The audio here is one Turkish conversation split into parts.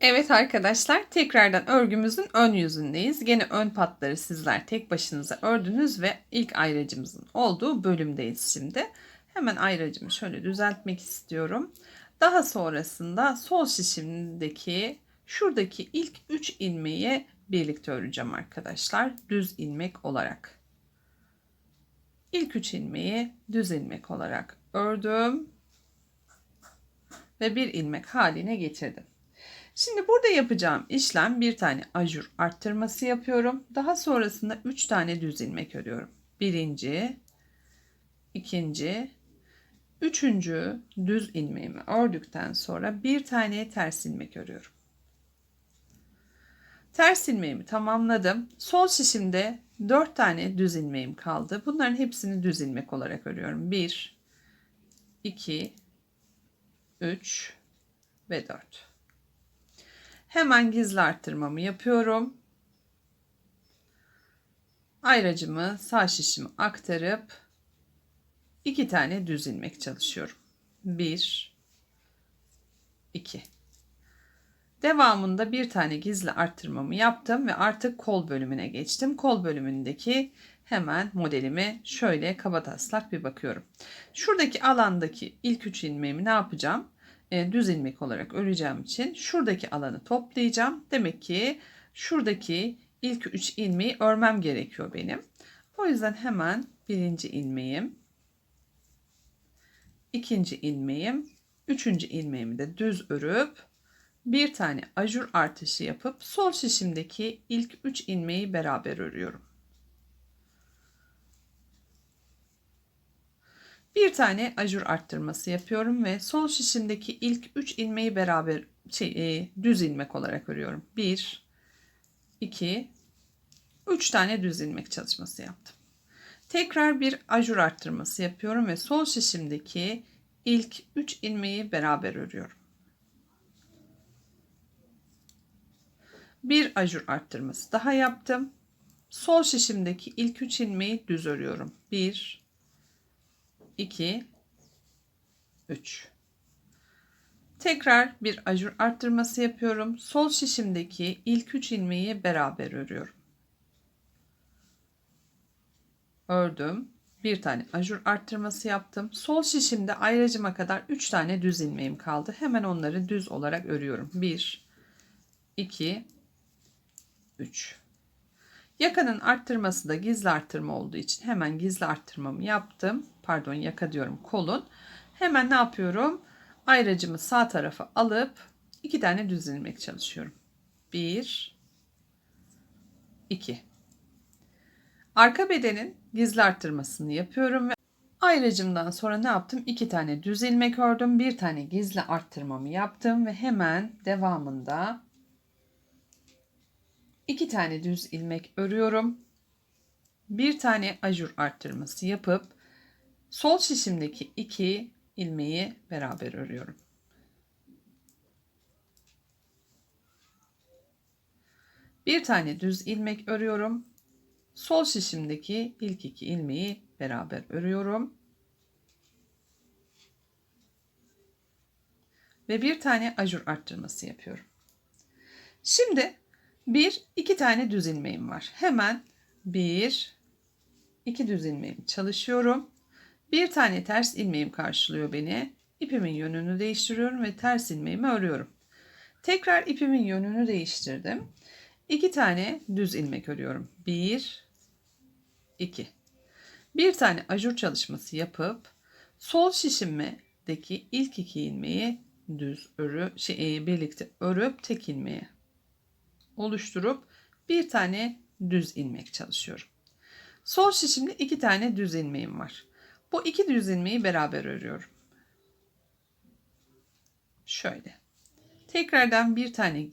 Evet arkadaşlar tekrardan örgümüzün ön yüzündeyiz. Gene ön patları sizler tek başınıza ördünüz ve ilk ayracımızın olduğu bölümdeyiz şimdi. Hemen ayracımı şöyle düzeltmek istiyorum. Daha sonrasında sol şişimdeki şuradaki ilk 3 ilmeği birlikte öreceğim arkadaşlar. Düz ilmek olarak. İlk 3 ilmeği düz ilmek olarak ördüm ve bir ilmek haline getirdim. Şimdi burada yapacağım işlem bir tane ajur arttırması yapıyorum. Daha sonrasında 3 tane düz ilmek örüyorum. Birinci, ikinci, üçüncü düz ilmeğimi ördükten sonra bir tane ters ilmek örüyorum. Ters ilmeğimi tamamladım. Sol şişimde 4 tane düz ilmeğim kaldı. Bunların hepsini düz ilmek olarak örüyorum. 1, 2, 3 ve 4. Hemen gizli arttırmamı yapıyorum. Ayracımı sağ şişimi aktarıp iki tane düz ilmek çalışıyorum. 1 2 Devamında bir tane gizli arttırmamı yaptım ve artık kol bölümüne geçtim. Kol bölümündeki hemen modelimi şöyle kaba taslak bir bakıyorum. Şuradaki alandaki ilk üç ilmeğimi ne yapacağım? E, düz ilmek olarak öreceğim için şuradaki alanı toplayacağım. Demek ki şuradaki ilk 3 ilmeği örmem gerekiyor benim. O yüzden hemen birinci ilmeğim, ikinci ilmeğim, üçüncü ilmeğimi de düz örüp bir tane ajur artışı yapıp sol şişimdeki ilk 3 ilmeği beraber örüyorum. Bir tane ajur arttırması yapıyorum ve sol şişimdeki ilk 3 ilmeği beraber şey, e, düz ilmek olarak örüyorum. 1 2 3 tane düz ilmek çalışması yaptım. Tekrar bir ajur arttırması yapıyorum ve sol şişimdeki ilk 3 ilmeği beraber örüyorum. Bir ajur arttırması daha yaptım. Sol şişimdeki ilk 3 ilmeği düz örüyorum. 1 2 3 Tekrar bir ajur arttırması yapıyorum. Sol şişimdeki ilk 3 ilmeği beraber örüyorum. Ördüm. Bir tane ajur arttırması yaptım. Sol şişimde ayracıma kadar 3 tane düz ilmeğim kaldı. Hemen onları düz olarak örüyorum. 1 2 3 Yakanın arttırması da gizli arttırma olduğu için hemen gizli arttırmamı yaptım. Pardon yaka diyorum kolun. Hemen ne yapıyorum? Ayracımı sağ tarafa alıp iki tane düz ilmek çalışıyorum. 1 2 Arka bedenin gizli arttırmasını yapıyorum ve ayracımdan sonra ne yaptım? İki tane düz ilmek ördüm. Bir tane gizli arttırmamı yaptım ve hemen devamında 2 tane düz ilmek örüyorum. Bir tane ajur arttırması yapıp sol şişimdeki 2 ilmeği beraber örüyorum. Bir tane düz ilmek örüyorum. Sol şişimdeki ilk iki ilmeği beraber örüyorum. Ve bir tane ajur arttırması yapıyorum. Şimdi bir, iki tane düz ilmeğim var. Hemen bir, iki düz ilmeğimi çalışıyorum. Bir tane ters ilmeğim karşılıyor beni. İpimin yönünü değiştiriyorum ve ters ilmeğimi örüyorum. Tekrar ipimin yönünü değiştirdim. İki tane düz ilmek örüyorum. Bir, iki. Bir tane ajur çalışması yapıp sol şişimdeki ilk iki ilmeği düz örü şey, birlikte örüp tek ilmeğe oluşturup bir tane düz ilmek çalışıyorum. Sol şişimde iki tane düz ilmeğim var. Bu iki düz ilmeği beraber örüyorum. Şöyle. Tekrardan bir tane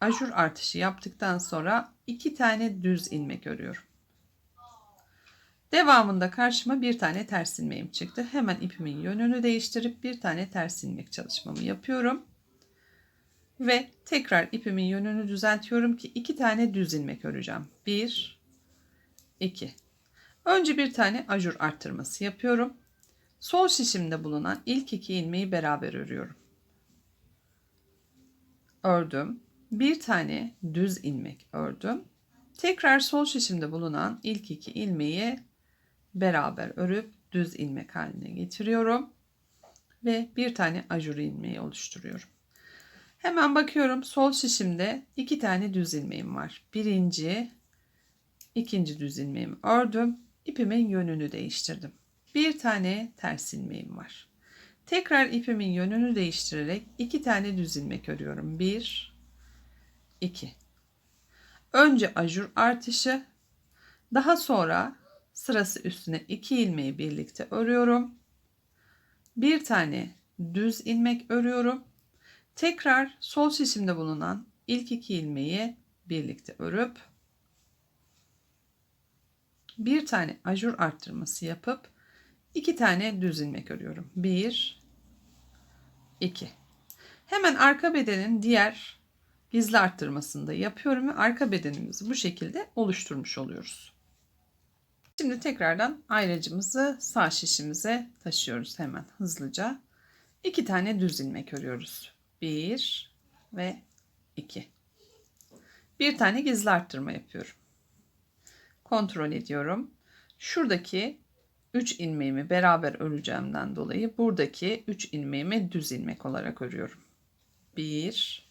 ajur artışı yaptıktan sonra iki tane düz ilmek örüyorum. Devamında karşıma bir tane ters ilmeğim çıktı. Hemen ipimin yönünü değiştirip bir tane ters ilmek çalışmamı yapıyorum. Ve tekrar ipimin yönünü düzeltiyorum ki iki tane düz ilmek öreceğim. Bir, iki. Önce bir tane ajur arttırması yapıyorum. Sol şişimde bulunan ilk iki ilmeği beraber örüyorum. Ördüm. bir tane düz ilmek ördüm. Tekrar sol şişimde bulunan ilk iki ilmeği beraber örüp düz ilmek haline getiriyorum ve bir tane ajur ilmeği oluşturuyorum. Hemen bakıyorum sol şişimde iki tane düz ilmeğim var. Birinci, ikinci düz ilmeğimi ördüm. İpimin yönünü değiştirdim. Bir tane ters ilmeğim var. Tekrar ipimin yönünü değiştirerek iki tane düz ilmek örüyorum. Bir, iki. Önce ajur artışı, daha sonra sırası üstüne iki ilmeği birlikte örüyorum. Bir tane düz ilmek örüyorum. Tekrar sol şişimde bulunan ilk iki ilmeği birlikte örüp bir tane ajur arttırması yapıp iki tane düz ilmek örüyorum. Bir, iki. Hemen arka bedenin diğer gizli arttırmasını da yapıyorum ve arka bedenimizi bu şekilde oluşturmuş oluyoruz. Şimdi tekrardan ayracımızı sağ şişimize taşıyoruz hemen hızlıca. İki tane düz ilmek örüyoruz. Bir ve iki. Bir tane gizli arttırma yapıyorum. Kontrol ediyorum. Şuradaki 3 ilmeğimi beraber öreceğimden dolayı buradaki 3 ilmeğimi düz ilmek olarak örüyorum. 1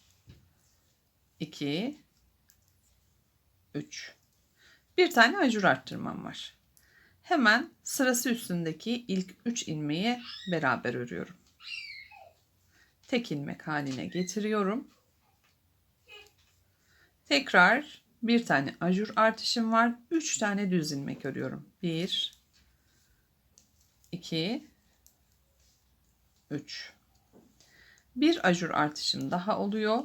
2 3 Bir tane ajur arttırmam var. Hemen sırası üstündeki ilk 3 ilmeği beraber örüyorum. Tek ilmek haline getiriyorum. Tekrar bir tane ajur artışım var. 3 tane düz ilmek örüyorum. 1 2 3 bir ajur artışım daha oluyor.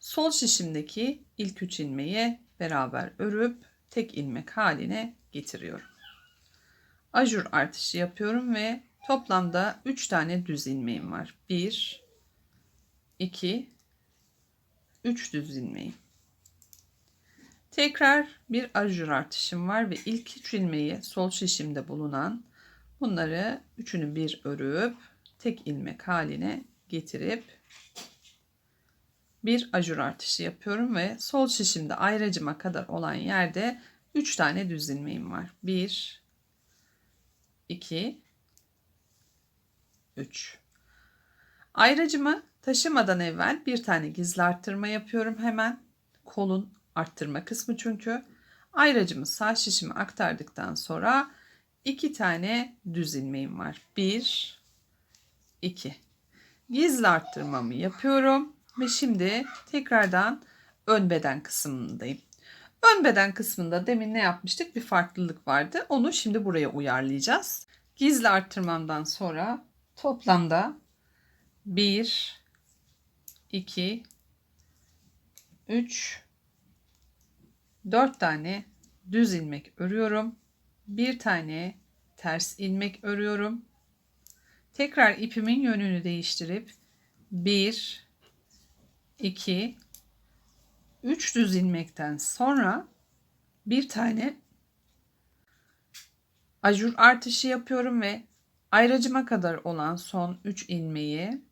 Sol şişimdeki ilk 3 ilmeği beraber örüp tek ilmek haline getiriyorum. Ajur artışı yapıyorum ve toplamda 3 tane düz ilmeğim var. 1 2 3 düz ilmeğim. Tekrar bir ajur artışım var ve ilk 3 ilmeği sol şişimde bulunan bunları üçünü bir örüp tek ilmek haline getirip bir ajur artışı yapıyorum ve sol şişimde ayracıma kadar olan yerde 3 tane düz ilmeğim var. 1 2 3 Ayracımı taşımadan evvel bir tane gizli arttırma yapıyorum hemen. Kolun arttırma kısmı çünkü. Ayracımı sağ şişime aktardıktan sonra iki tane düz ilmeğim var. 1 2 Gizli arttırmamı yapıyorum ve şimdi tekrardan ön beden kısmındayım. Ön beden kısmında demin ne yapmıştık? Bir farklılık vardı. Onu şimdi buraya uyarlayacağız. Gizli arttırmamdan sonra toplamda 1 2 3 4 tane düz ilmek örüyorum. Bir tane ters ilmek örüyorum. Tekrar ipimin yönünü değiştirip 1 2 3 düz ilmekten sonra bir tane ajur artışı yapıyorum ve ayracıma kadar olan son 3 ilmeği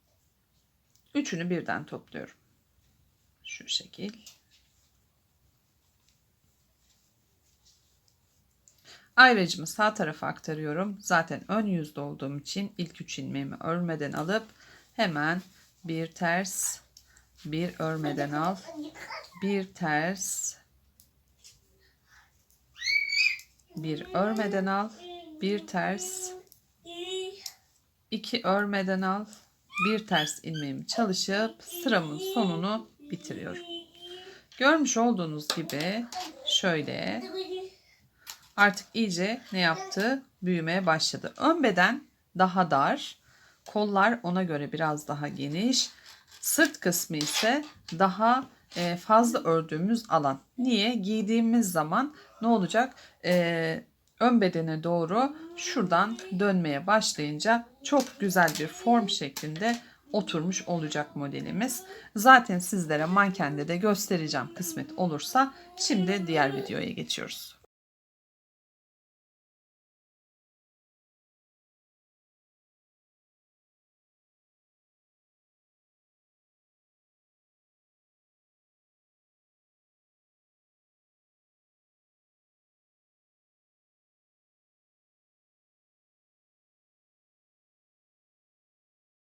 üçünü birden topluyorum. Şu şekil. Ayracımı sağ tarafa aktarıyorum. Zaten ön yüzde olduğum için ilk üç ilmeğimi örmeden alıp hemen bir ters bir örmeden al bir ters bir örmeden al bir ters iki örmeden al bir ters ilmeğimi çalışıp sıramın sonunu bitiriyorum. Görmüş olduğunuz gibi şöyle artık iyice ne yaptı? Büyümeye başladı. Ön beden daha dar. Kollar ona göre biraz daha geniş. Sırt kısmı ise daha e, fazla ördüğümüz alan. Niye? Giydiğimiz zaman ne olacak? E, ön bedene doğru şuradan dönmeye başlayınca çok güzel bir form şeklinde oturmuş olacak modelimiz. Zaten sizlere mankende de göstereceğim kısmet olursa. Şimdi diğer videoya geçiyoruz.